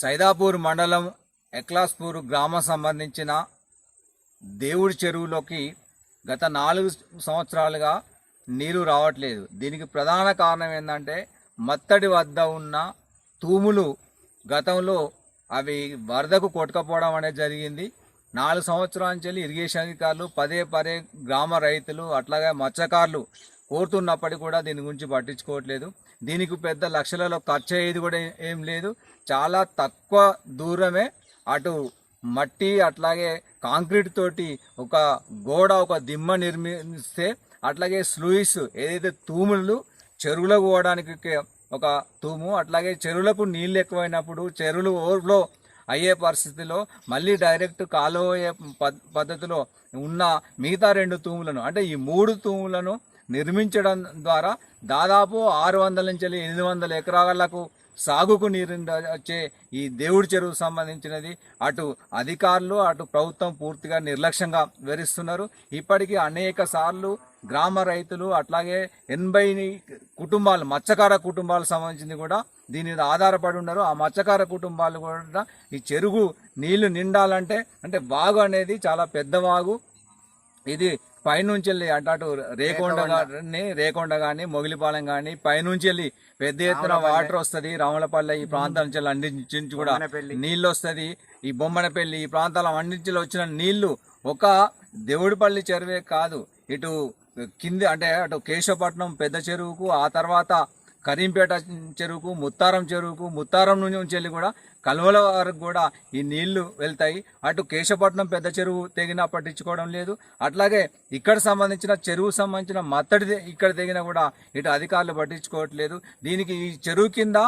సైదాపూర్ మండలం ఎక్లాస్పూర్ గ్రామం సంబంధించిన దేవుడి చెరువులోకి గత నాలుగు సంవత్సరాలుగా నీరు రావట్లేదు. దీనికి ప్రధాన కారణం ఏంటంటే మత్తడి వద్ద ఉన్న తూములు గతంలో అవి వరదకు కొట్టుకపోవడం అనేది జరిగింది. నాలుగు సంవత్సరాల నుంచి ఇరిగేషన్ అధికారులు పదే పదే గ్రామ రైతులు అట్లాగే మత్స్యకారులు కోరుతున్నప్పటికీ కూడా దీని గురించి పట్టించుకోవట్లేదు. దీనికి పెద్ద లక్షలలో ఖర్చు అయ్యేది కూడా ఏం లేదు. చాలా తక్కువ దూరమే అటు మట్టి అట్లాగే కాంక్రీట్ తోటి ఒక గోడ ఒక దిమ్మ నిర్మిస్తే అట్లాగే స్లూయిస్ ఏదైతే తూములు చెరువులకు పోవడానికి ఒక తూము అట్లాగే చెరువులకు నీళ్ళు ఎక్కువైనప్పుడు చెరువులు ఓవర్ఫ్లో అయ్యే పరిస్థితిలో మళ్ళీ డైరెక్ట్ కాలువ పద్- పద్ధతిలో ఉన్న మిగతా రెండు తూములను అంటే ఈ మూడు తూములను నిర్మించడం ద్వారా దాదాపు ఆరు వందల నుంచి ఎనిమిది వందల ఎకరాలకు సాగుకు నీరు వచ్చే ఈ దేవుడి చెరువు సంబంధించినది. అటు అధికారులు అటు ప్రభుత్వం పూర్తిగా నిర్లక్ష్యంగా వివరిస్తున్నారు ఇప్పటికీ అనేక సార్లు గ్రామ రైతులు అట్లాగే ఎనభై కుటుంబాలు మత్స్యకార కుటుంబాలకు సంబంధించింది కూడా దీని మీద ఆధారపడి ఉన్నారు. ఆ మత్స్యకార కుటుంబాలు కూడా ఈ చెరువు నీళ్ళు నిండాలంటే అంటే వాగు అనేది చాలా పెద్ద వాగు. ఇది పైనుంచి వెళ్ళి అంటే అటు రేకొండ కానీ రేకొండ కానీ మొగిలిపాలెం కానీ పైనుంచి వెళ్ళి పెద్ద ఎత్తున వాటర్ వస్తుంది రామలపల్లె ఈ ప్రాంతం నుంచి నుంచి కూడా నీళ్ళు వస్తుంది ఈ బొమ్మనపల్లి ఈ ప్రాంతాల అన్నింటి వచ్చిన నీళ్ళు ఒక దేవుడిపల్లి చెరువే కాదు. ఇటు కింది అంటే అటు కేశవపట్నం పెద్ద చెరువుకు ఆ తర్వాత కరీంపేట చెరువుకు ముత్తారం చెరువుకు ముత్తారం నుంచి వెళ్ళి కూడా కల్వల వరకు కూడా ఈ నీళ్ళు వెళ్తాయి. అటు కేశపట్నం పెద్ద చెరువు తెగినా పట్టించుకోవడం లేదు. అట్లాగే ఇక్కడ సంబంధించిన చెరువు సంబంధించిన మత్తడి ఇక్కడ తెగినా కూడా ఇటు అధికారులు పట్టించుకోవట్లేదు. దీనికి ఈ చెరువు కింద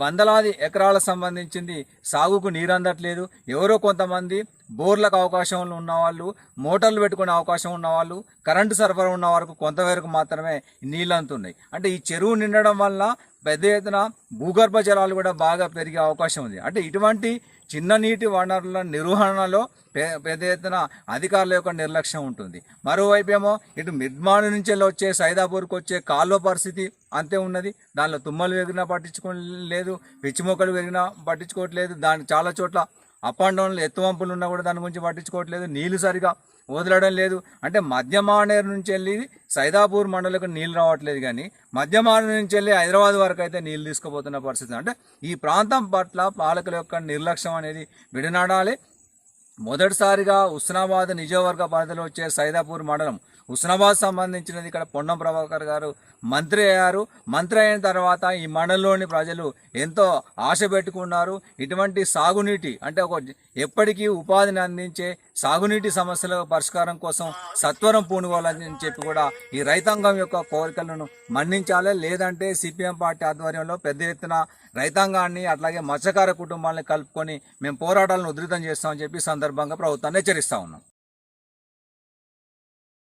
వందలాది ఎకరాలకు సంబంధించింది సాగుకు నీరు అందట్లేదు ఎవరో కొంతమంది బోర్లకు అవకాశం ఉన్నవాళ్ళు మోటార్లు పెట్టుకునే అవకాశం ఉన్నవాళ్ళు కరెంటు సరఫరా ఉన్న వరకు కొంతవరకు మాత్రమే నీళ్ళు అందుతున్నాయి అంటే ఈ చెరువు నిండడం వల్ల పెద్ద ఎత్తున భూగర్భ జలాలు కూడా బాగా పెరిగే అవకాశం ఉంది. అంటే ఇటువంటి చిన్న నీటి వనరుల నిర్వహణలో పెద్ద ఎత్తున అధికారుల యొక్క నిర్లక్ష్యం ఉంటుంది. మరోవైపు ఏమో ఇటు మిడ్మాన్ నుంచి వచ్చే సైదాపూర్కి వచ్చే కాలువ పరిస్థితి అంతే ఉన్నది. దానిలో తుమ్మలు పెరిగినా పట్టించుకోలేదు పిచ్చి మొక్కలు పెరిగినా పట్టించుకోవట్లేదు. దాని చాలా చోట్ల అప్ అండ్ డౌన్లు ఎత్తువంపులు ఉన్నా కూడా దాని గురించి పట్టించుకోవట్లేదు. నీళ్ళు సరిగా వదలడం లేదు. అంటే మధ్యమానేరు నుంచి వెళ్ళి సైదాపూర్ మండలకు నీళ్ళు రావట్లేదు కానీ మధ్యమానేరు నుంచి వెళ్ళి హైదరాబాద్ వరకు అయితే నీళ్ళు తీసుకుపోతున్న పరిస్థితి. అంటే ఈ ప్రాంతం పట్ల పాలకుల యొక్క నిర్లక్ష్యం అనేది విడనాడాలి. మొదటిసారిగా ఉస్నాబాద్ నిజవర్గ పరిధిలో వచ్చే సైదాపూర్ మండలం హుస్నాబాద్ సంబంధించినది. ఇక్కడ పొన్నం ప్రభాకర్ గారు మంత్రి అయ్యారు. మంత్రి అయిన తర్వాత ఈ మండలంలోని ప్రజలు ఎంతో ఆశ పెట్టుకున్నారు. ఇటువంటి సాగునీటి అంటే ఒక ఎప్పటికీ ఉపాధిని అందించే సాగునీటి సమస్యల పరిష్కారం కోసం సత్వరం పూనుకోవాలని చెప్పి కూడా ఈ రైతాంగం యొక్క కోరికలను మన్నించాలి. లేదంటే సిపిఎం పార్టీ ఆధ్వర్యంలో పెద్ద ఎత్తున రైతాంగాన్ని అట్లాగే మత్స్యకార కుటుంబాలను కలుపుకొని మేము పోరాటాలను ఉధృతం చేస్తామని చెప్పి సందర్భంగా ప్రభుత్వాన్ని హెచ్చరిస్తా ఉన్నాం.